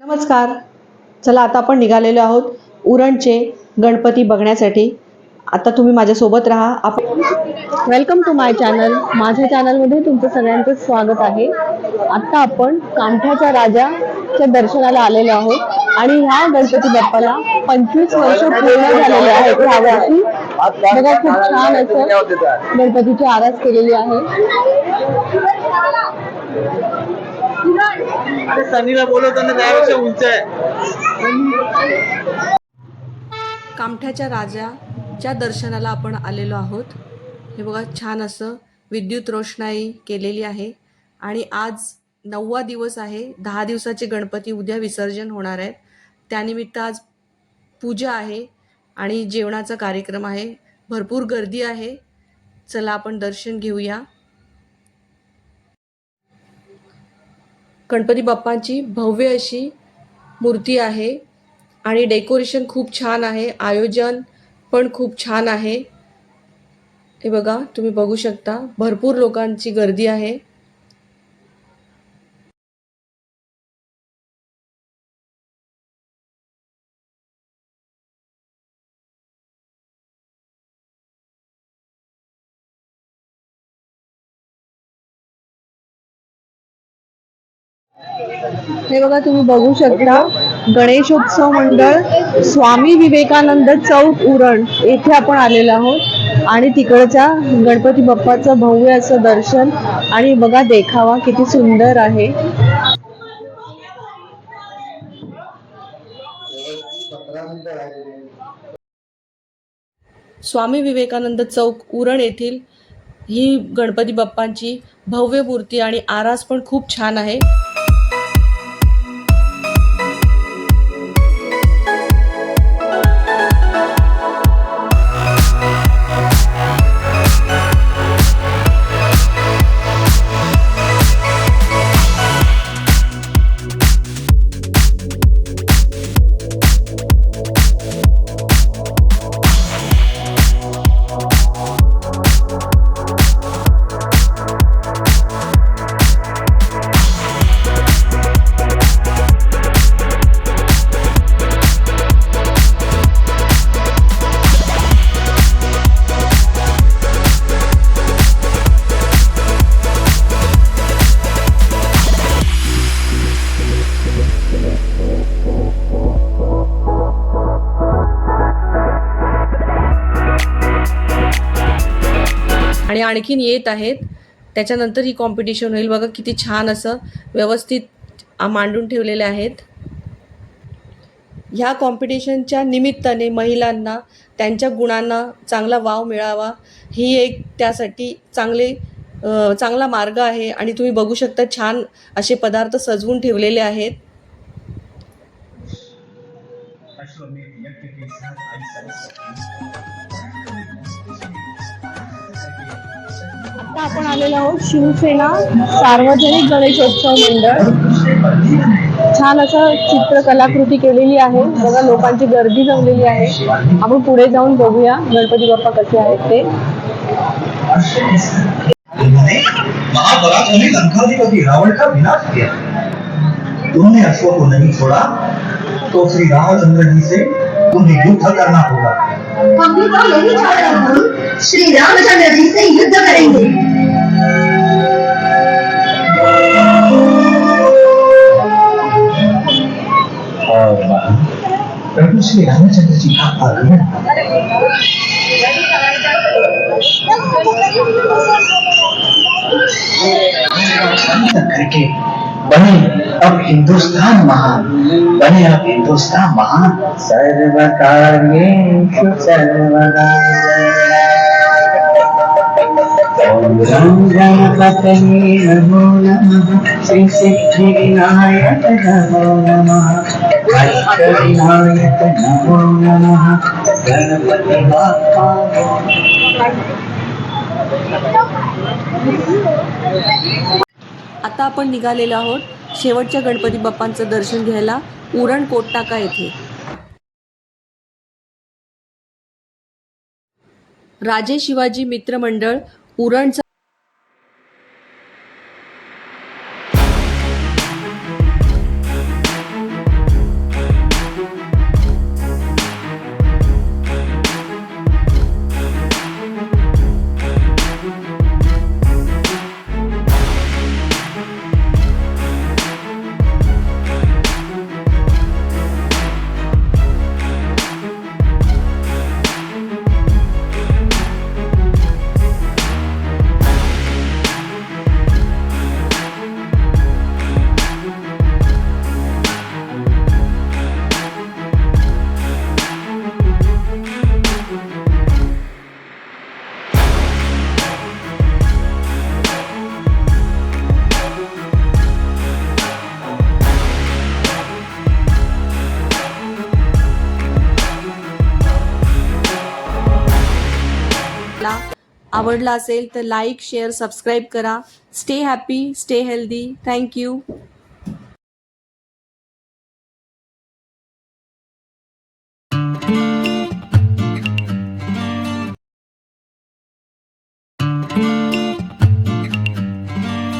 नमस्कार. चला आता आपण निघालेलो आहोत उरणचे गणपती बघण्यासाठी. आता तुम्ही माझ्यासोबत राहा. आपण वेलकम टू माय चॅनल माझ्या चॅनलमध्ये तुमचं सगळ्यांचं स्वागत आहे. आत्ता आपण कामठ्याच्या राजाच्या दर्शनाला आलेलो आहोत आणि ह्या गणपती बाप्पाला पंचवीस वर्ष पूर्ण झालेले आहेत. ह्या वर्षी बघा खूप छान असं गणपतीची आरास केलेली आहे. अरे सनीला बोलवतो त्यापेक्षा उंच आहे. कामठ्याच्या राजाच्या दर्शनाला आपण आलेलो आहोत हे बघा छान असं विद्युत रोषणाई केलेली आहे. आणि आज नववा दिवस आहे. दहा दिवसाचे गणपती उद्या विसर्जन होणार आहेत. त्यानिमित्त आज पूजा आहे आणि जेवणाचा कार्यक्रम आहे. भरपूर गर्दी आहे. चला आपण दर्शन घेऊया. गणपती बाप्पांची भव्य अशी मूर्ती आहे. आणि डेकोरेशन खूप छान आहे. आयोजन पण खूप छान आहे. हे बघा तुम्ही बघू शकता. भरपूर लोकांची गर्दी आहे. हे बघा तुम्ही बघू शकता गणेशोत्सव मंडळ स्वामी विवेकानंद चौक उरण येथे आपण आलेलो आहोत. आणि तिकडच्या गणपती बाप्पाचं भव्य असं दर्शन. आणि बघा देखावा किती सुंदर आहे. स्वामी विवेकानंद चौक उरण येथील ही गणपती बाप्पांची भव्य मूर्ती आणि आरास पण खूप छान आहे. आणखीन येत आहेत. त्याच्यानंतर ही कॉम्पिटिशन होईल. बघा किती छान असं व्यवस्थित मांडून ठेवलेले आहेत. ह्या कॉम्पिटिशनच्या निमित्ताने महिलांना त्यांच्या गुणांना चांगला वाव मिळावा. ही एक त्यासाठी चांगले चांगला मार्ग आहे आणि तुम्ही बघू शकता छान असे पदार्थ सजवून ठेवलेले आहेत. आता आपण आलेलो आहोत शिवसेना सार्वजनिक गणेशोत्सव मंडळ. छान असं चित्रकलाकृती केलेली आहे. बघा, लोकांची गर्दी जमलेली आहे. आपण पुढे जाऊन बघूया गणपती बाप्पा कसे आहेत ते. का विनाश किया तुमने अश्व को नहीं छोड़ा तो श्री रामचंद्र जी से तुम्हें युद्ध करना होगा हम भी तो यही चाह रहे हैं। श्री रामचंद्र जी से युद्ध करेंगे और प्रभु श्री रामचंद्र जी का आगमन करके बने अब हिंदुस्तान महान बने अब हिंदुस्तान महान। सर्वकार्येषु सर्वदा गणपतये नमो नमः नमो नमः अष्टविनायक नमो नमः गणपति बाप्पा आता आपण निघालेलो आहोत शेवटच्या गणपती बाप्पांचं दर्शन घ्यायला उरण कोटटाका येथे. राजे शिवाजी मित्रमंडळ उरणचा आपला आवडला असेल तर लाईक शेअर सबस्क्राईब करा. Stay happy stay healthy thank you